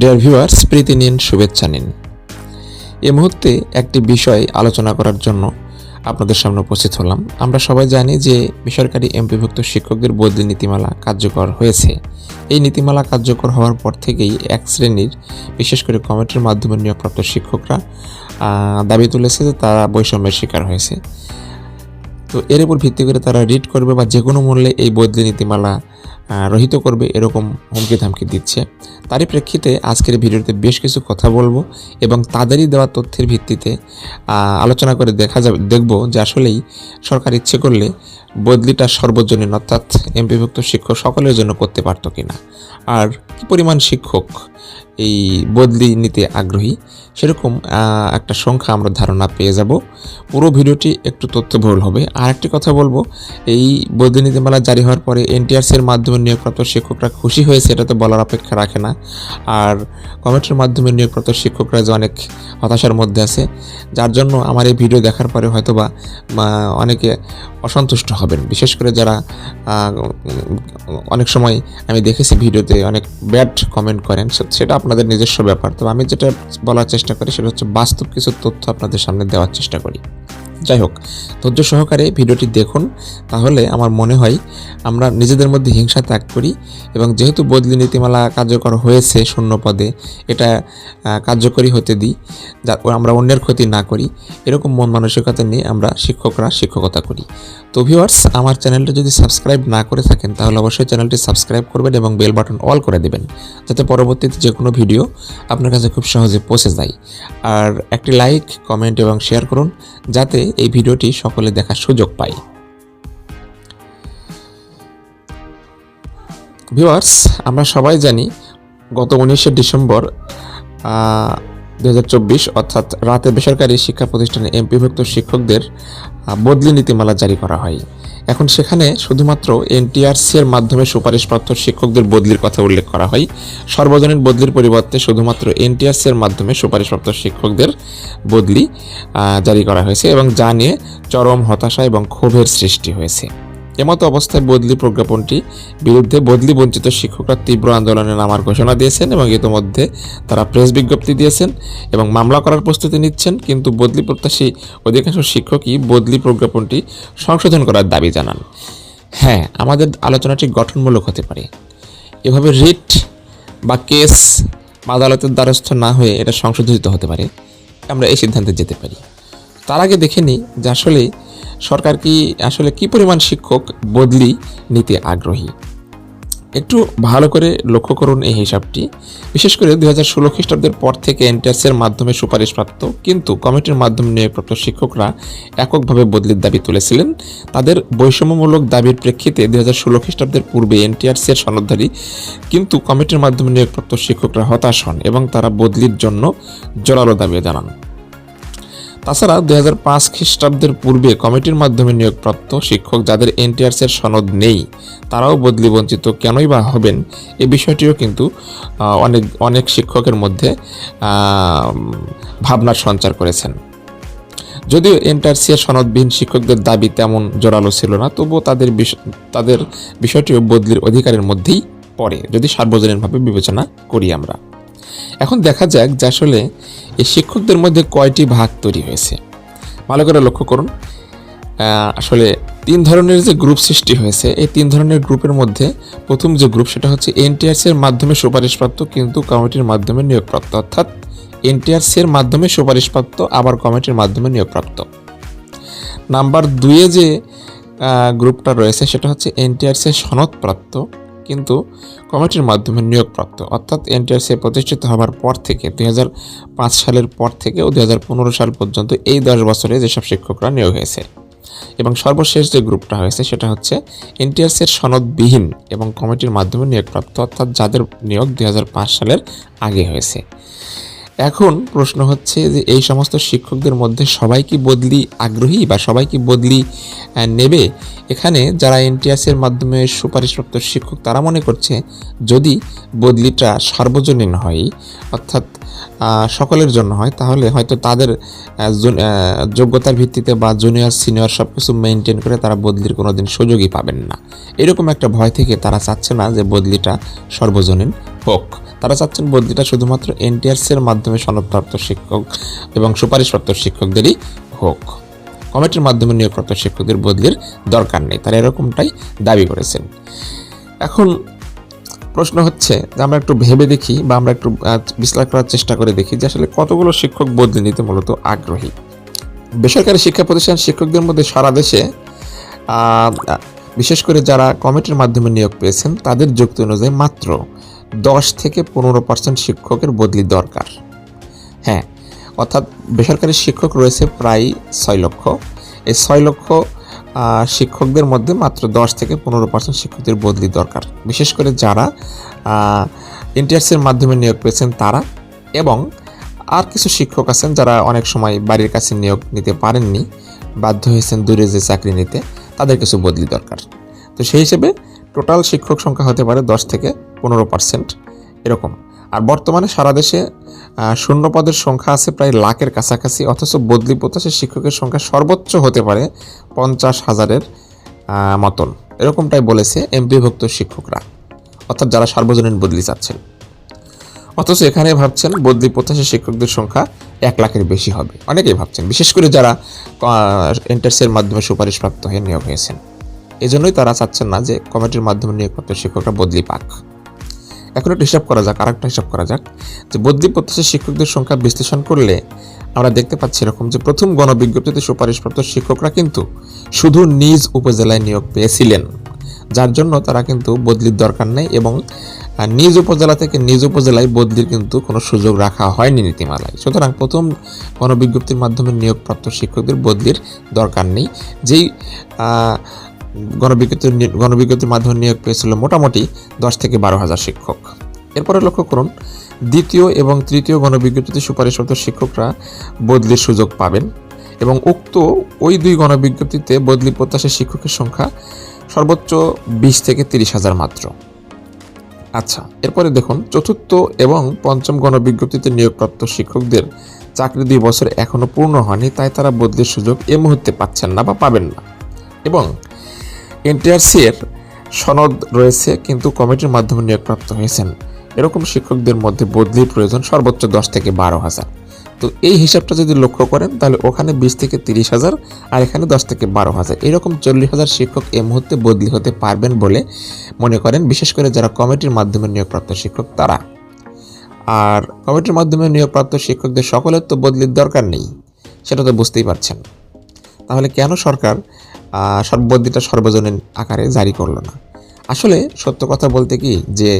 Dear viewers প্রীতি নিন, শুভেচ্ছা নিন। এ মুহূর্তে একটি বিষয় আলোচনা করার জন্য আপনাদের সামনে উপস্থিত হলাম। আমরা সবাই জানি যে বেসরকারি এমপিভুক্ত শিক্ষকদের বদলি নীতিমালা কার্যকর হয়েছে। এই নীতিমালা কার্যকর হওয়ার পর থেকেই এক শ্রেণির, বিশেষ করে কমিটির মাধ্যমে নিয়োগপ্রাপ্ত শিক্ষকরা দাবি তুলেছে যে তারা বৈষম্যের শিকার হয়েছে। তো এর উপর ভিত্তি করে তারা রিড করবে বা যে কোনো মূল্যে এই বদলি নীতিমালা রহিত করবে এরকম হুমকি ধামকি দিচ্ছে। তারই প্রেক্ষিতে আজকের ভিডিওতে বেশ কিছু কথা বলব এবং তাদেরই দেওয়া তথ্যের ভিত্তিতে আলোচনা করে দেখা যাবে, দেখব যে আসলেই সরকার ইচ্ছে করলে বদলিটা সর্বজনীন, অর্থাৎ এমপিভুক্ত শিক্ষক সকলের জন্য করতে পারতো কিনা। আর কি পরিমাণ শিক্ষক? এই বদলি নিতে আগ্রহী, সেরকম একটা সংখ্যা আমরা ধারণা পেয়ে যাব। পুরো ভিডিওটি একটু তথ্যবহুল হবে। আর একটি কথা বলব, এই বদলি নীতিমালা জারি হওয়ার পরে এনটিআরসির মাধ্যমে নিয়োগপ্রাপ্ত শিক্ষকরা খুশি হয়েছে এটা তো বলার অপেক্ষা রাখে না। আর কমিটির মাধ্যমে নিয়োগপ্রাপ্ত শিক্ষকরা যে অনেক হতাশার মধ্যে আছে, যার জন্য আমার এই ভিডিও দেখার পরে হয়তোবা অনেকে অসন্তুষ্ট হবেন। বিশেষ করে যারা অনেক সময় আমি দেখেছি ভিডিওতে অনেক ব্যাড কমেন্ট করেন সেটা আপনাদের নিজস্ব ব্যাপার। তবে আমি যেটা বলার চেষ্টা করি সেটা হচ্ছে বাস্তব কিছু তথ্য আপনাদের সামনে দেওয়ার চেষ্টা করি। যাই হোক, ধৈর্য সহকারে ভিডিওটি দেখুন, তাহলে আমার মনে হয় আমরা নিজেদের মধ্যে হিংসা ত্যাগ করি এবং যেহেতু বদলি নীতিমালা কার্যকর হয়েছে শূন্য পদে এটা কার্যকরী হতে দিই, যা আমরা অন্যের ক্ষতি না করি, এরকম মন মানসিকতা নিয়ে আমরা শিক্ষকরা শিক্ষকতা করি। তো ভিউয়ার্স আমার চ্যানেলটা যদি সাবস্ক্রাইব না করে থাকেন, তাহলে অবশ্যই চ্যানেলটি সাবস্ক্রাইব করবেন এবং বেল বাটন অল করে দেবেন, যাতে পরবর্তীতে যে কোনো ভিডিও আপনার কাছে খুব সহজে পৌঁছে যায়। আর একটি লাইক কমেন্ট এবং শেয়ার করুন যাতে এই ভিডিওটি সকলে দেখার সুযোগ পায়। ভিউয়ার্স আমরা সবাই জানি গত উনিশে ডিসেম্বর দু হাজার চব্বিশ অর্থাৎ রাতে বেসরকারি শিক্ষা প্রতিষ্ঠানে এমপিভুক্ত শিক্ষকদের বদলি নীতিমালা জারি করা হয়। এখন সেখানে শুধুমাত্র এনটিআরসি এর মাধ্যমে সুপারিশপ্রাপ্ত শিক্ষকদের বদলির কথা উল্লেখ করা হয়। সর্বজনীন বদলির পরিবর্তে শুধুমাত্র এনটিআরসি এর মাধ্যমে সুপারিশপ্রাপ্ত শিক্ষকদের বদলি জারি করা হয়েছে এবং যা নিয়ে চরম হতাশা এবং ক্ষোভের সৃষ্টি হয়েছে। এমতো অবস্থায় বদলি প্রজ্ঞাপনটি বিরুদ্ধে বদলি বঞ্চিত শিক্ষকরা তীব্র আন্দোলনে নামার ঘোষণা দিয়েছেন এবং ইতোমধ্যে তারা প্রেস বিজ্ঞপ্তি দিয়েছেন এবং মামলা করার প্রস্তুতি নিচ্ছেন, কিন্তু বদলি প্রত্যাশী অধিকাংশ শিক্ষকই বদলি প্রজ্ঞাপনটি সংশোধন করার দাবি জানান। হ্যাঁ আমাদের আলোচনাটি গঠনমূলক হতে পারে। এভাবে রিট বা কেস আদালতের দ্বারস্থ না হয়ে এটা সংশোধিত হতে পারে, আমরা এই সিদ্ধান্তে যেতে পারি। তার আগে দেখে নিই যে আসলে সরকার কি আসলে কি পরিমাণ শিক্ষক বদলি নিতে আগ্রহী? একটু ভালো করে লক্ষ্য করুন এই হিসাবটি। বিশেষ করে দুই হাজার ষোলো খ্রিস্টাব্দের পর থেকে এনটিআরসির মাধ্যমে সুপারিশপ্রাপ্ত, কিন্তু কমিটির মাধ্যমে নিয়োগপ্রাপ্ত শিক্ষকরা এককভাবে বদলির দাবি তুলেছিলেন। তাদের বৈষম্যমূলক দাবির প্রেক্ষিতে দুই হাজার ষোলো খ্রিস্টাব্দের পূর্বে এনটিআরসি এর সনদধারী, কিন্তু কমিটির মাধ্যমে নিয়োগপ্রাপ্ত শিক্ষকরা হতাশ হন এবং তারা বদলির জন্য জোরালো দাবি জানান। তাছাড়া দুই হাজার পাঁচ খ্রিস্টাব্দের পূর্বে কমিটির মাধ্যমে নিয়োগপ্রাপ্ত শিক্ষক যাদের এনটিআরসি এর সনদ নেই, তারাও বদলি বঞ্চিত কেনই বা হবেন? এ বিষয়টিও কিন্তু অনেক অনেক শিক্ষকের মধ্যে ভাবনার সঞ্চার করেছেন। যদিও এনটিআরসি এর সনদবিহীন শিক্ষকদের দাবি তেমন জোরালো ছিল না, তবুও তাদের তাদের বিষয়টিও বদলির অধিকারের মধ্যেই পড়ে, যদি সার্বজনীনভাবে বিবেচনা করি আমরা। এখন দেখা যাক যে আসলে এই শিক্ষকদের মধ্যে কয়টি ভাগ তৈরি হয়েছে। ভালো করে লক্ষ্য করুন আসলে তিন ধরনের যে গ্রুপ সৃষ্টি হয়েছে, এই তিন ধরনের গ্রুপের মধ্যে প্রথম যে গ্রুপ সেটা হচ্ছে এনটিআরসি এর মাধ্যমে সুপারিশপ্রাপ্ত কিন্তু কমিটির মাধ্যমে নিয়োগপ্রাপ্ত, অর্থাৎ এনটিআরসি এর মাধ্যমে সুপারিশপ্রাপ্ত, আবার কমিটির মাধ্যমে নিয়োগপ্রাপ্ত। নাম্বার দুইয়ে যে গ্রুপটা রয়েছে সেটা হচ্ছে এনটিআরসি সনদপ্রাপ্ত। কিন্তু কমিটির মাধ্যমে নিয়োগপ্রাপ্ত, অর্থাৎ এনটিআরসিএ প্রতিষ্ঠিত হওয়ার পর থেকে, দুই সালের পর থেকে ও দুই হাজার পনেরো সাল পর্যন্ত এই দশ বছরে যেসব শিক্ষকরা নিয়োগ হয়েছে। এবং সর্বশেষ যে গ্রুপটা হয়েছে সেটা হচ্ছে এনটিএসের সনদবিহীন এবং কমিটির মাধ্যমে নিয়োগপ্রাপ্ত, অর্থাৎ যাদের নিয়োগ দু হাজার পাঁচ সালের আগে হয়েছে। এখন প্রশ্ন হচ্ছে যে এই সমস্ত শিক্ষকদের মধ্যে সবাই কি বদলি আগ্রহী বা সবাই কি বদলি নেবে? এখানে যারা এনটিআরসি এর মাধ্যমে সুপারিশপ্রাপ্ত শিক্ষক তারা মনে করছে যদি বদলিটা সার্বজনীন হয়, অর্থাৎ সকলের জন্য হয়, তাহলে হয়তো তাদের যোগ্যতার ভিত্তিতে বা জুনিয়র সিনিয়র সব কিছু মেনটেন করে তারা বদলির কোনো দিন সুযোগই পাবেন না। এরকম একটা ভয় থেকে তারা চাচ্ছে না যে বদলিটা সর্বজনীন। হোক তারা চাচ্ছেন বদলিটা শুধুমাত্র এনটিআরসি এর মাধ্যমে সনদপ্রাপ্ত শিক্ষক এবং সুপারিশপ্রাপ্ত শিক্ষকদেরই হোক। কমিটির মাধ্যমে নিয়োগপ্রাপ্ত শিক্ষকদের বদলির দরকার নেই, তারা এরকমটাই দাবি করেছেন। এখন প্রশ্ন হচ্ছে যে আমরা একটু ভেবে দেখি বা আমরা একটু বিশ্লেষণ করার চেষ্টা করে দেখি যে আসলে কতগুলো শিক্ষক বদলি নিতে মূলত আগ্রহী। বেসরকারি শিক্ষা প্রতিষ্ঠান শিক্ষকদের মধ্যে সারা দেশে বিশেষ করে যারা কমিটির মাধ্যমে নিয়োগ পেয়েছেন, তাদের যুক্তি অনুযায়ী মাত্র দশ থেকে পনেরো পার্সেন্ট শিক্ষকের বদলি দরকার। হ্যাঁ অর্থাৎ বেসরকারি শিক্ষক রয়েছে প্রায় ছয় লক্ষ। এই ছয় লক্ষ শিক্ষকদের মধ্যে মাত্র দশ থেকে পনেরো পার্সেন্ট শিক্ষকদের বদলি দরকার। বিশেষ করে যারা ইন্টারসির মাধ্যমে নিয়োগ পেয়েছেন তারা এবং আর কিছু শিক্ষক আছেন যারা অনেক সময় বাড়ির কাছে নিয়োগ নিতে পারেননি, বাধ্য হয়েছেন দূরে যে চাকরি নিতে, তাদের কিছু বদলি দরকার। তো সেই হিসেবে টোটাল শিক্ষক সংখ্যা হতে পারে দশ থেকে পনেরো পার্সেন্ট এরকম। আর বর্তমানে সারা দেশে শূন্য পদের সংখ্যা আছে প্রায় লাখের কাছাকাছি, অথচ বদলি প্রত্যাশী শিক্ষকের সংখ্যা সর্বোচ্চ হতে পারে পঞ্চাশ হাজারের মতন। এরকমটাই বলেছে এমপিভুক্ত শিক্ষকরা, অর্থাৎ যারা সার্বজনীন বদলি চাচ্ছেন। অথচ এখানে ভাবছেন বদলি প্রত্যাশী শিক্ষকদের সংখ্যা এক লাখের বেশি হবে। অনেকেই ভাবছেন, বিশেষ করে যারা এন্টারসের মাধ্যমে সুপারিশপ্রাপ্ত হয়ে নিয়োগ হয়েছেন। এজন্যই তারা চাচ্ছেন না যে কমিটির মাধ্যমে নিয়োগপ্রাপ্ত শিক্ষকরা বদলি পাক। এখন একটু হিসাব করা যাক, আরেকটা হিসাব করা যাক। যে বদলি প্রত্যাশী শিক্ষকদের সংখ্যা বিশ্লেষণ করলে আমরা দেখতে পাচ্ছি এরকম যে প্রথম গণবিজ্ঞপ্তিতে সুপারিশপ্রাপ্ত শিক্ষকরা কিন্তু শুধু নিজ উপজেলায় নিয়োগ পেয়েছিলেন। যার জন্য তারা কিন্তু বদলির দরকার নেই এবং নিজ উপজেলা থেকে নিজ উপজেলায় বদলির কিন্তু কোনো সুযোগ রাখা হয়নি নীতিমালায়। সুতরাং প্রথম গণবিজ্ঞপ্তির মাধ্যমে নিয়োগপ্রাপ্ত শিক্ষকদের বদলির দরকার নেই। যেই আহ, গণবিজ্ঞপ্তির মাধ্যমে নিয়োগ পেয়েছিল মোটামুটি দশ থেকে বারো হাজার শিক্ষক। এরপরে লক্ষ্য করুন দ্বিতীয় এবং তৃতীয় গণবিজ্ঞপ্তিতে সুপারিশপ্রাপ্ত শিক্ষকরা বদলির সুযোগ পাবেন এবং উক্ত ওই দুই গণবিজ্ঞপ্তিতে বদলি প্রত্যাশী শিক্ষকের সংখ্যা সর্বোচ্চ বিশ থেকে তিরিশ হাজার মাত্র। আচ্ছা এরপরে দেখুন চতুর্থ এবং পঞ্চম গণবিজ্ঞপ্তিতে নিয়োগপ্রাপ্ত শিক্ষকদের চাকরি দুই বছর এখনও পূর্ণ হয়নি তাই তারা বদলির সুযোগ এ মুহূর্তে পাচ্ছেন না বা পাবেন না। এবং এনটিআরসি এর সনদ রয়েছে, কিন্তু কমিটির মাধ্যমে নিয়োগপ্রাপ্ত হয়েছেন। এরকম শিক্ষকদের মধ্যে বদলির প্রয়োজন সর্বোচ্চ দশ থেকে বারো হাজার। তো এই হিসাবটা যদি লক্ষ্য করেন, তাহলে ওখানে বিশ থেকে তিরিশ হাজার আর এখানে দশ থেকে বারো হাজার। এরকম চল্লিশ হাজার শিক্ষক এই মুহূর্তে বদলি হতে পারবেন বলে মনে করেন, বিশেষ করে যারা কমিটির মাধ্যমে নিয়োগপ্রাপ্ত শিক্ষক তারা। আর কমিটির মাধ্যমে নিয়োগপ্রাপ্ত শিক্ষকদের সকলের তো বদলির দরকার নেই, সেটা তো বুঝতেই পারছেন। তাহলে কেন সরকার আহ, সর্বজনীন আকারে জারি করল না। আসলে সত্য কথা বলতে কি যে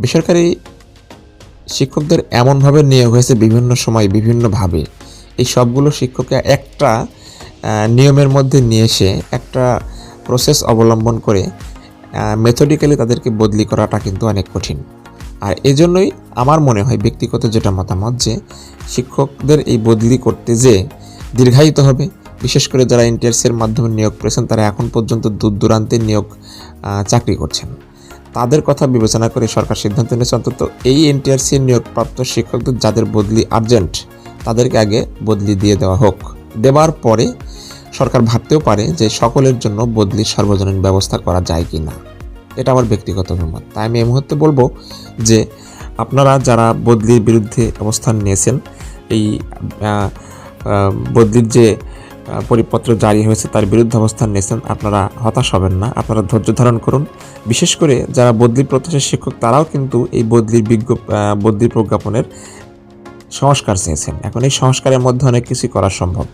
বেসরকারি শিক্ষকদের এমনভাবে নিয়োগ হয়েছে বিভিন্ন সময় বিভিন্নভাবে। এই সবগুলো শিক্ষককে একটা নিয়মের মধ্যে নিয়ে এসে একটা প্রসেস অবলম্বন করে মেথডিক্যালি তাদেরকে বদলি করাটা কিন্তু অনেক কঠিন। আর এই জন্যই আমার মনে হয় ব্যক্তিগত যেটা মতামত যে শিক্ষকদের এই বদলি করতে যে দীর্ঘায়িত হবে বিশেষ করে যারা এনটিআরসির মাধ্যমে নিয়োগ করেছেন, তারা এখন পর্যন্ত দূর দূরান্তে নিয়োগ চাকরি করছেন। তাদের কথা বিবেচনা করে সরকার সিদ্ধান্ত নিয়েছে, অন্তত এই এনটিআরসি নিয়োগপ্রাপ্ত শিক্ষকদের যাদের বদলি আর্জেন্ট তাদেরকে আগে বদলি দিয়ে দেওয়া হোক। দেওয়ার পরে সরকার ভাবতেও পারে যে সকলের জন্য বদলির সার্বজনীন ব্যবস্থা করা যায় কি না এটা আমার ব্যক্তিগত অভিমত। তাই আমি এই মুহূর্তে বলব যে আপনারা যারা বদলির বিরুদ্ধে অবস্থান নিয়েছেন, এই বদলির যে পরিপত্র জারি হয়েছে তার বিরুদ্ধে অবস্থান নিয়েছেন আপনারা হতাশ হবেন না। আপনারা ধৈর্য ধারণ করুন। বিশেষ করে যারা বদলি প্রত্যাশী শিক্ষক তারাও কিন্তু এই বদলির বিজ্ঞ আহ, বদলির প্রজ্ঞাপনের সংস্কার চেয়েছেন। এখন এই সংস্কারের মধ্যে অনেক কিছুই করা সম্ভব।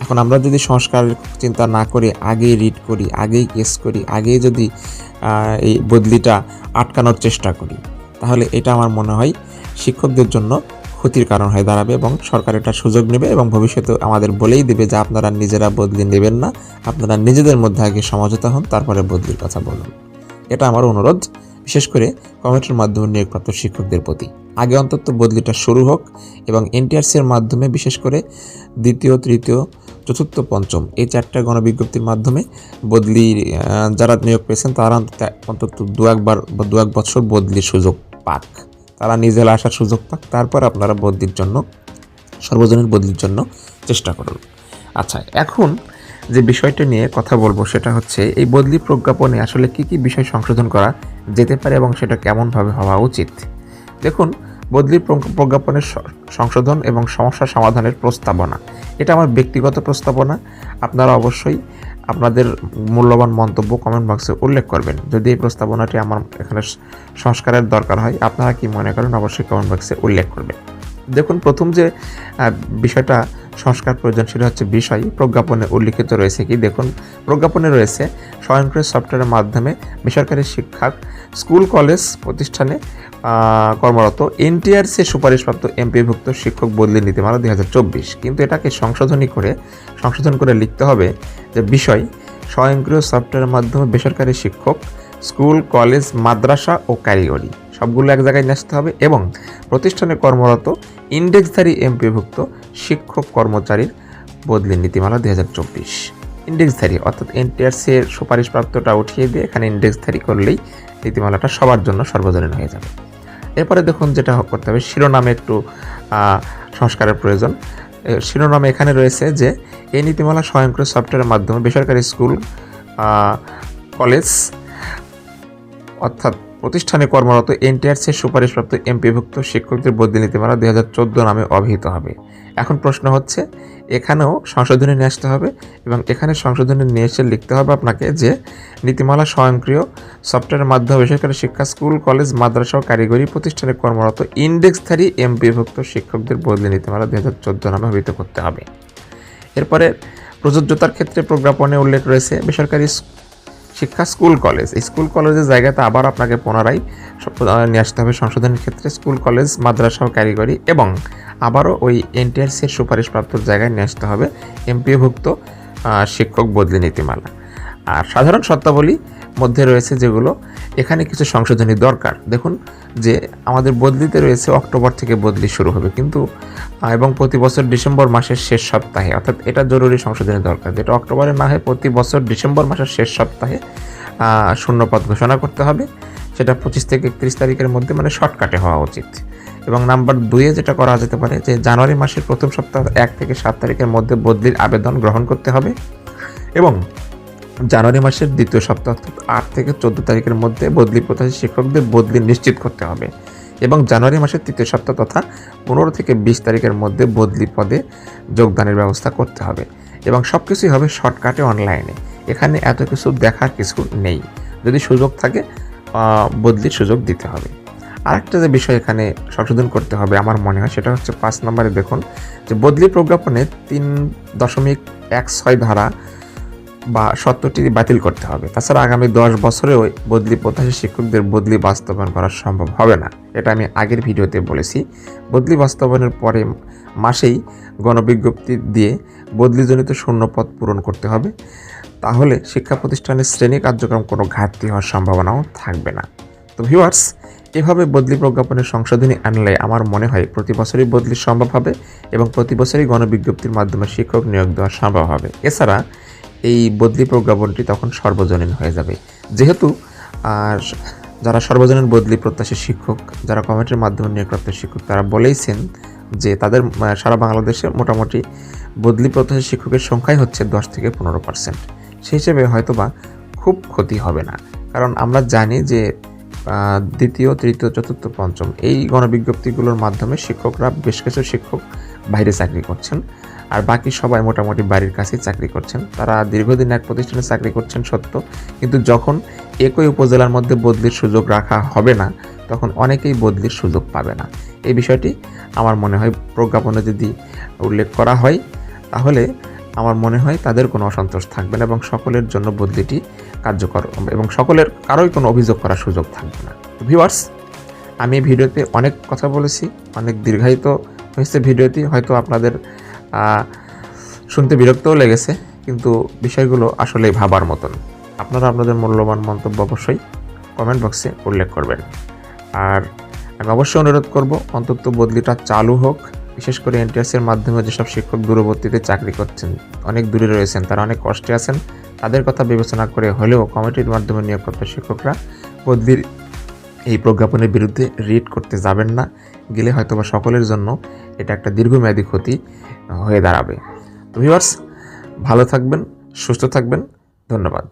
এখন আমরা যদি সংস্কারের চিন্তা না করে আগেই রিড করি আগেই কেস করি আগেই যদি এই বদলিটা আটকানোর চেষ্টা করি তাহলে এটা আমার মনে হয় শিক্ষকদের জন্য ক্ষতির কারণ হয়ে দাঁড়াবে এবং সরকার এটা সুযোগ নেবে এবং ভবিষ্যতে আমাদের বলেই দেবে যে আপনারা নিজেরা বদলি নেবেন না। আপনারা নিজেদের মধ্যে আগে সমঝোতা হন, তারপরে বদলির কথা বলুন। এটা আমার অনুরোধ। বিশেষ করে কমিটির মাধ্যমে নিয়োগপ্রাপ্ত শিক্ষকদের প্রতি। আগে অন্তত বদলিটা শুরু হোক এবং এনটিআরসির মাধ্যমে বিশেষ করে দ্বিতীয়, তৃতীয়, চতুর্থ, পঞ্চম এই চারটা গণবিজ্ঞপ্তির মাধ্যমে বদলি যারা নিয়োগ পেয়েছেন তারা অন্তত দু একবার বা দু এক বছর বদলির সুযোগ পাক। তারা নিজেরা আসার সুযোগ পাক, তারপর আপনারা বদলির জন্য, সর্বজনীন বদলির জন্য চেষ্টা করুন। আচ্ছা এখন যে বিষয়টা নিয়ে কথা বলব সেটা হচ্ছে, এই বদলি প্রজ্ঞাপনে আসলে কি কি বিষয় সংশোধন করা যেতে পারে এবং সেটা কেমনভাবে হওয়া উচিত? দেখুন, বদলি প্রজ্ঞাপনের সংশোধন এবং সমস্যা সমাধানের প্রস্তাবনা। এটা আমার ব্যক্তিগত প্রস্তাবনা। আপনারা অবশ্যই আপনাদের মূল্যবান মন্তব্য কমেন্ট বক্সে উল্লেখ করবেন। যদি এই প্রস্তাবনাটি আমার এখানে সংস্কারের দরকার হয়, আপনারা কি মনে করেন? অবশ্যই কমেন্ট বক্সে উল্লেখ করবেন। দেখুন, প্রথম যে বিষয়টা সংস্কার প্রয়োজন সেটা হচ্ছে বিষয়। প্রজ্ঞাপনে উল্লিখিত রয়েছে কি? দেখুন, প্রজ্ঞাপনে রয়েছে স্বয়ংক্রিয় সফটওয়্যারের মাধ্যমে বেসরকারি শিক্ষা স্কুল, কলেজ প্রতিষ্ঠানে কর্মরত এনটিআরসি সুপারিশপ্রাপ্ত এমপিভুক্ত শিক্ষক বদলি নীতিমালা দুই হাজার চব্বিশ। কিন্তু এটাকে সংশোধনী করে, সংশোধন করে লিখতে হবে যে বিষয়, স্বয়ংক্রিয় সফটওয়্যারের মাধ্যমে বেসরকারি শিক্ষক, স্কুল, কলেজ, মাদ্রাসা ও কারিগরি সবগুলো এক জায়গায় নিয়ে আসতে হবে এবং প্রতিষ্ঠানে কর্মরত ইন্ডেক্সধারী এমপিভুক্ত শিক্ষক কর্মচারীর বদলি নীতিমালা দুই হাজার চব্বিশ। ইন্ডেক্সধারী অর্থাৎ এনটিআরসি এর সুপারিশপ্রাপ্তটা উঠিয়ে দিয়ে এখানে ইন্ডেক্সধারী করলেই নীতিমালাটা সবার জন্য সর্বজনীন হয়ে যাবে। এরপরে দেখুন যেটা করতে হবে, শিরোনামে একটু সংস্কারের প্রয়োজন। শিরোনামে এখানে রয়েছে যে এই নীতিমালা স্বয়ংক্রিয় সফটওয়্যারের মাধ্যমে বেসরকারি স্কুল কলেজ, অর্থাৎ প্রতিষ্ঠানে কর্মরত এনটিআরসির সুপারিশপ্রাপ্ত এমপিভুক্ত শিক্ষকদের বদলি নীতিমালা দুই হাজার চোদ্দ নামে অভিহিত হবে। এখন প্রশ্ন হচ্ছে, এখানেও সংশোধনী নিয়ে আসতে হবে এবং এখানে সংশোধনী নিয়ে এসে লিখতে হবে আপনাকে যে নীতিমালা স্বয়ংক্রিয় সফটওয়্যারের মাধ্যমে বেসরকারি শিক্ষা, স্কুল, কলেজ, মাদ্রাসা ও কারিগরি প্রতিষ্ঠানে কর্মরত ইন্ডেক্সধারী এমপিভুক্ত শিক্ষকদের বদলি নীতিমালা দুই হাজার চোদ্দ নামে অভিহিত করতে হবে। এরপরে প্রযোজ্যতার ক্ষেত্রে প্রজ্ঞাপনে উল্লেখ রয়েছে, বেসরকারি শিক্ষা স্কুল কলেজ। স্কুল কলেজের জায়গাতে আবার আপনাকে পুনরায় নিয়ে আসতে হবে সংশোধনের ক্ষেত্রে। স্কুল, কলেজ, মাদ্রাসা ও কারিগরি এবং আবারও ওই এনটিআরসির সুপারিশপ্রাপ্ত জায়গায় নিয়ে আসতে হবে এমপিভুক্ত শিক্ষক বদলি নীতিমালা। আর সাধারণ শর্তাবলী মধ্যে রয়েছে যেগুলো এখানে কিছু সংশোধনী দরকার। দেখুন যে আমাদের বদলিতে রয়েছে অক্টোবর থেকে বদলি শুরু হবে কিন্তু এবং প্রতি বছর ডিসেম্বর মাসের শেষ সপ্তাহে, অর্থাৎ এটা জরুরি সংশোধনী দরকার যেটা অক্টোবরে না হয় প্রতি বছর ডিসেম্বর মাসের শেষ সপ্তাহে শূন্যপদ ঘোষণা করতে হবে। সেটা পঁচিশ থেকে একত্রিশ তারিখের মধ্যে মানে শর্টকাটে হওয়া উচিত। এবং নাম্বার দুইয়ে যেটা করা যেতে পারে যে জানুয়ারি মাসের প্রথম সপ্তাহ এক থেকে সাত তারিখের মধ্যে বদলির আবেদন গ্রহণ করতে হবে। এবং জানুয়ারি মাসের দ্বিতীয় সপ্তাহ অর্থাৎ আট থেকে চোদ্দ তারিখের মধ্যে বদলি প্রত্যাশী শিক্ষকদের বদলি নিশ্চিত করতে হবে এবং জানুয়ারি মাসের তৃতীয় সপ্তাহ তথা পনেরো থেকে বিশ তারিখের মধ্যে বদলি পদে যোগদানের ব্যবস্থা করতে হবে এবং সব কিছুই হবে শর্টকাটে অনলাইনে। এখানে এত কিছু দেখার কিছু নেই। যদি সুযোগ থাকে বদলির সুযোগ দিতে হবে। আরেকটা যে বিষয় এখানে সংশোধন করতে হবে আমার মনে হয়, সেটা হচ্ছে পাঁচ নম্বরে দেখুন যে বদলি প্রজ্ঞাপনে তিন দশমিক এক ছয় ধারা বা সত্যটি বাতিল করতে হবে। তাছাড়া আগামী দশ বছরেও বদলি প্রত্যাশী শিক্ষকদের বদলি বাস্তবায়ন করা সম্ভব হবে না। এটা আমি আগের ভিডিওতে বলেছি। বদলি বাস্তবায়নের পরে মাসেই গণবিজ্ঞপ্তি দিয়ে বদলিজনিত শূন্যপদ পূরণ করতে হবে। তাহলে শিক্ষা প্রতিষ্ঠানের শ্রেণি কার্যক্রম কোনো ঘাটতি হওয়ার সম্ভাবনাও থাকবে না। তো ভিউয়ার্স, এভাবে বদলি প্রজ্ঞাপনের সংশোধনী আনলে আমার মনে হয় প্রতি বছরই বদলি সম্ভব হবে এবং প্রতি বছরই গণবিজ্ঞপ্তির মাধ্যমে শিক্ষক নিয়োগ দেওয়া সম্ভব হবে। এছাড়া এই বদলি প্রজ্ঞাপনটি তখন সর্বজনীন হয়ে যাবে। যেহেতু, আর যারা সর্বজনীন বদলি প্রত্যাশী শিক্ষক, যারা কমিটির মাধ্যমে নিয়োগপ্রাপ্ত শিক্ষক, তারা বলেইছেন যে তাদের সারা বাংলাদেশে মোটামুটি বদলি প্রত্যাশী শিক্ষকের সংখ্যাই হচ্ছে দশ থেকে পনেরো পার্সেন্ট। সেই হিসেবে হয়তোবা খুব ক্ষতি হবে না। কারণ আমরা জানি যে দ্বিতীয়, তৃতীয়, চতুর্থ, পঞ্চম এই গণবিজ্ঞপ্তিগুলোর মাধ্যমে শিক্ষকরা, বেশ কিছু শিক্ষক বাইরে চাকরি করছেন। আর বাকি সবাই মোটামুটি বাড়ির কাছেই চাকরি করছেন। তারা দীর্ঘদিন এক প্রতিষ্ঠানে চাকরি করছেন সত্য, কিন্তু যখন একই উপজেলার মধ্যে বদলির সুযোগ রাখা হবে না, তখন অনেকেই বদলির সুযোগ পাবে না। এই বিষয়টি আমার মনে হয় প্রজ্ঞাপনে যদি উল্লেখ করা হয়, তাহলে আমার মনে হয় তাদের কোনো অসন্তোষ থাকবে না এবং সকলের জন্য বদলিটি কার্যকর এবং সকলের কারোই কোনো অভিযোগ করার সুযোগ থাকবে না। ভিউয়ার্স আমি ভিডিওতে অনেক কথা বলেছি, অনেক দীর্ঘায়িত হয়েছে ভিডিওটি, হয়তো আপনাদের শুনতে বিরক্তও লেগেছে, কিন্তু বিষয়গুলো আসলেই ভাবার মতন। আপনারা আপনাদের মূল্যবান মন্তব্য অবশ্যই কমেন্ট বক্সে উল্লেখ করবেন। আর আমি অবশ্যই অনুরোধ করব, অন্তত বদলিটা চালু হোক। বিশেষ করে এনটিএসের মাধ্যমে যেসব শিক্ষক দূরবর্তীতে চাকরি করছেন, অনেক দূরে রয়েছেন, তারা অনেক কষ্টে আছেন, তাদের কথা বিবেচনা করে হলেও কমিটির মাধ্যমে নিয়োগপ্রাপ্ত শিক্ষকরা, বদলির এই প্রজ্ঞাপনের বিরুদ্ধে রিড করতে যাবেন না। গেলে হয়তোবা সকলের জন্য এটা একটা দীর্ঘমেয়াদী ক্ষতি। হয়ে দাঁড়াবে। তো ভিউয়ার্স ভালো থাকবেন সুস্থ থাকবেন। ধন্যবাদ।